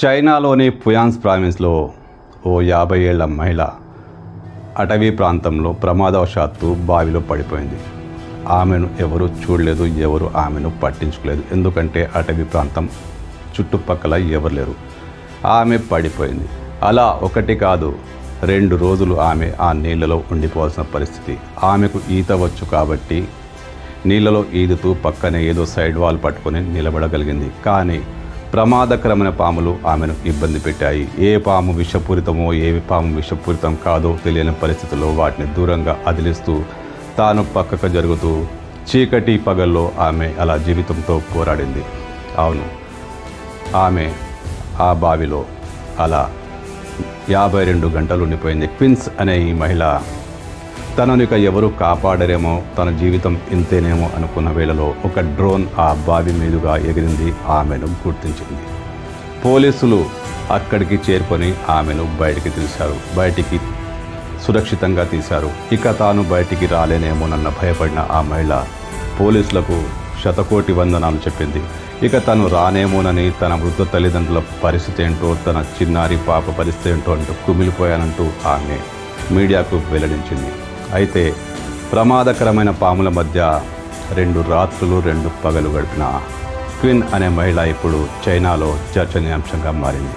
చైనాలోని పుయాన్స్ ప్రావిన్స్లో ఓ యాభై ఏళ్ళ మహిళ అటవీ ప్రాంతంలో ప్రమాదవశాత్తు బావిలో పడిపోయింది. ఆమెను ఎవరు చూడలేదు ఎవరు ఆమెను పట్టించుకోలేదు. ఎందుకంటే అటవీ ప్రాంతం చుట్టుపక్కల ఎవరు లేరు. ఆమె పడిపోయింది. అలా ఒకటి కాదు రెండు రోజులు ఆమె ఆ నీళ్ళలో ఉండిపోవాల్సిన పరిస్థితి. ఆమెకు ఈత వచ్చు కాబట్టి నీళ్ళలో ఈదుతూ పక్కనే ఏదో సైడ్ వాల్ పట్టుకొని నిలబడగలిగింది. కానీ ప్రమాదకరమైన పాములు ఆమెను ఇబ్బంది పెట్టాయి. ఏ పాము విషపూరితమో ఏ పాము విషపూరితం కాదో తెలియని పరిస్థితుల్లో వాటిని దూరంగా అదిలిస్తూ తాను పక్కకు జరుగుతూ చీకటి పగల్లో ఆమె అలా జీవితంతో పోరాడింది. అవును ఆమె ఆ బావిలో అలా యాభై రెండు గంటలు ఉండిపోయింది. క్విన్స్ అనే ఈ మహిళ తనను ఇక ఎవరు కాపాడరేమో తన జీవితం ఇంతేనేమో అనుకున్న వేళలో ఒక డ్రోన్ ఆ బావి మీదుగా ఎగిరింది ఆమెను గుర్తించింది. పోలీసులు అక్కడికి చేరుకొని ఆమెను బయటికి తీశారు బయటికి సురక్షితంగా తీశారు. ఇక తాను బయటికి రాలేనేమోనన్న భయపడిన ఆ మహిళ పోలీసులకు శతకోటి వందనాలు చెప్పింది. ఇక తను రానేమోనని తన వృద్ధ తల్లిదండ్రుల పరిస్థితి ఏంటో తన చిన్నారి పాప పరిస్థితి ఏంటో అంటూ కుమిలిపోయానంటూ ఆమె మీడియాకు వెల్లడించింది. అయితే ప్రమాదకరమైన పాముల మధ్య రెండు రాత్రులు రెండు పగలు గడిపిన క్విన్ అనే మహిళ ఇప్పుడు చైనాలో చర్చనీయాంశంగా మారింది.